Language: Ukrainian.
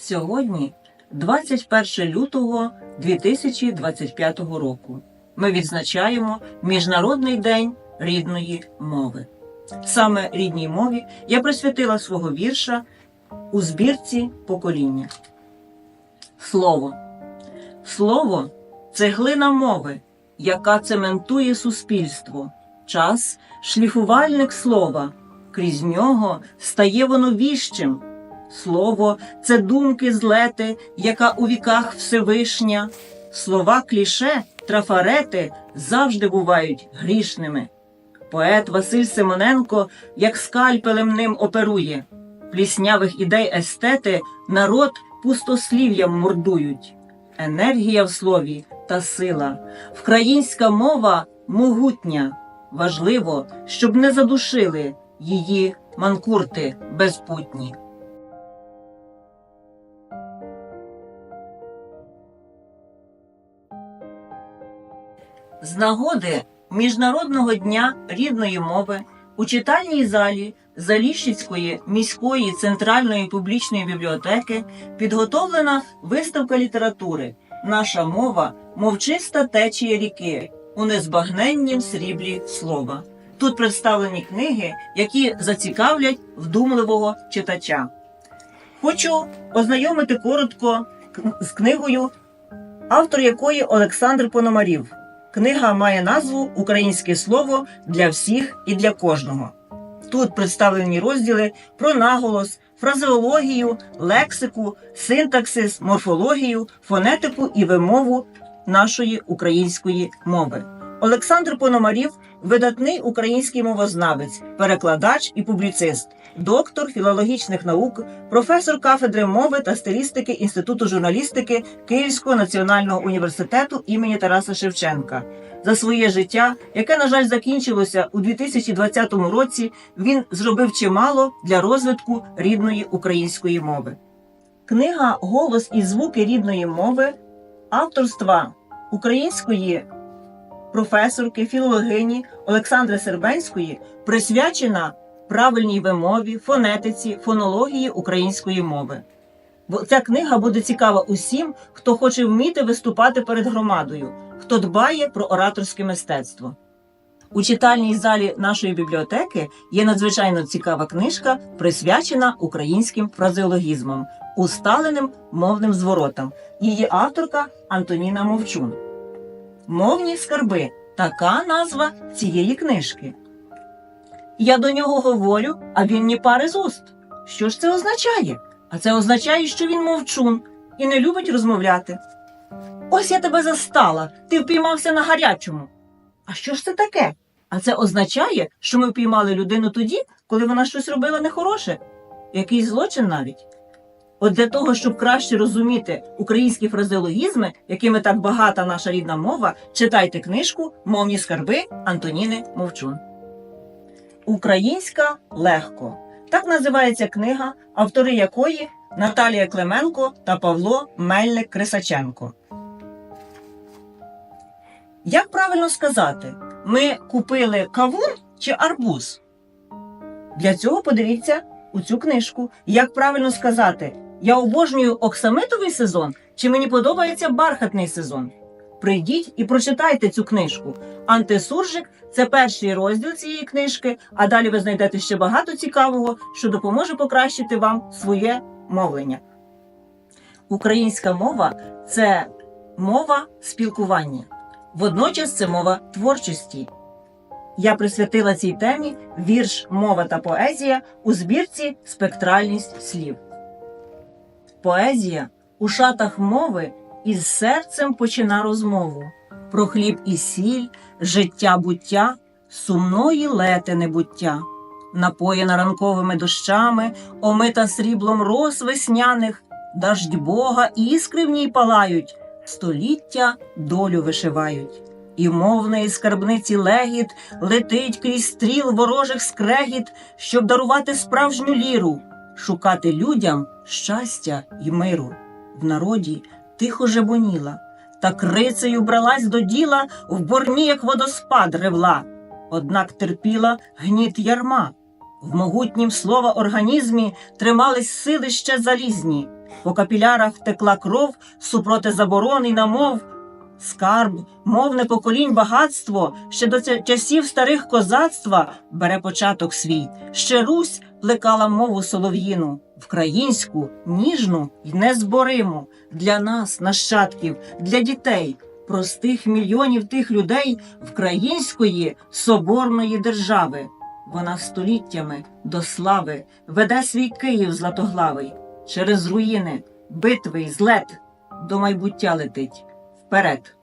Сьогодні 21 лютого 2025 року. Ми відзначаємо Міжнародний день рідної мови. Саме рідній мові я присвятила свого вірша у збірці покоління. Слово. Слово це глина мови, яка цементує суспільство. Час шліфувальник слова. Крізь нього стає воно віщим. Слово це думки злети, яка у віках Всевишня. Слова кліше, трафарети завжди бувають грішними. Поет Василь Симоненко як скальпелем ним оперує. Пліснявих ідей естети народ пустослів'ям мордують. Енергія в слові та сила. Вкраїнська мова могутня. Важливо, щоб не задушили її манкурти безпутні. З нагоди Міжнародного дня рідної мови у читальній залі Заліщицької міської центральної публічної бібліотеки підготовлена виставка літератури Наша мова мовчиста течія ріки у незбагненнім сріблі слова. Тут представлені книги, які зацікавлять вдумливого читача. Хочу ознайомити коротко з книгою, автор якої Олександр Пономарів. Книга має назву Українське слово для всіх і для кожного. Тут представлені розділи про наголос, фразеологію, лексику, синтаксис, морфологію, фонетику і вимову нашої української мови. Олександр Пономарів видатний український мовознавець, перекладач і публіцист, доктор філологічних наук, професор кафедри мови та стилістики Інституту журналістики Київського національного університету імені Тараса Шевченка. За своє життя, яке, на жаль, закінчилося у 2020 році, він зробив чимало для розвитку рідної української мови. Книга Голос і звуки рідної мови авторства української професорки філологині Олександри Сербенської присвячена правильній вимові, фонетиці, фонології української мови. Бо ця книга буде цікава усім, хто хоче вміти виступати перед громадою, хто дбає про ораторське мистецтво. У читальній залі нашої бібліотеки є надзвичайно цікава книжка, присвячена українським фразеологізмам, усталеним мовним зворотам. Її авторка Антоніна Мовчун. Мовні скарби така назва цієї книжки. Я до нього говорю, а він ні пари з уст. Що ж це означає? А це означає, що він мовчун і не любить розмовляти. Ось я тебе застала, ти впіймався на гарячому. А що ж це таке? А це означає, що ми впіймали людину тоді, коли вона щось робила нехороше, якийсь злочин навіть. От для того, щоб краще розуміти українські фразеологізми, якими так багата наша рідна мова, читайте книжку Мовні скарби Антоніни Мовчун. Українська легко. Так називається книга, автори якої Наталія Клименко та Павло Мельник Крисаченко. Як правильно сказати, ми купили кавун чи арбуз? Для цього подивіться у цю книжку. Як правильно сказати, я обожнюю оксамитовий сезон чи мені подобається бархатний сезон? Прийдіть і прочитайте цю книжку. Антисуржик це перший розділ цієї книжки, а далі ви знайдете ще багато цікавого, що допоможе покращити вам своє мовлення. Українська мова це мова спілкування. Водночас це мова творчості. Я присвятила цій темі вірш Мова та поезія у збірці Спектральність слів. Поезія у шатах мови із серцем почина розмову про хліб і сіль, життя буття, сумної лети небуття, напоєна ранковими дощами, омита сріблом роз весняних, даждь Бога іскри в ній палають, століття долю вишивають. І мовної скарбниці легіт летить крізь стріл ворожих скрегіт, щоб дарувати справжню ліру, шукати людям щастя й миру. В народі тихо жебоніла, та крицею бралась до діла, в борні, як водоспад ревла, однак терпіла гніт ярма. В могутнім слова організмі тримались сили ще залізні, По капілярах текла кров супроти заборон і намов. Скарб, мовне поколінь багатство, ще до часів старих козацтва бере початок свій. Ще Русь плекала мову солов'їну, вкраїнську, ніжну й незбориму. Для нас, нащадків, для дітей, простих мільйонів тих людей вкраїнської соборної держави. Вона століттями до слави веде свій Київ златоглавий. Через руїни, битви й злет до майбуття летить. Вперед.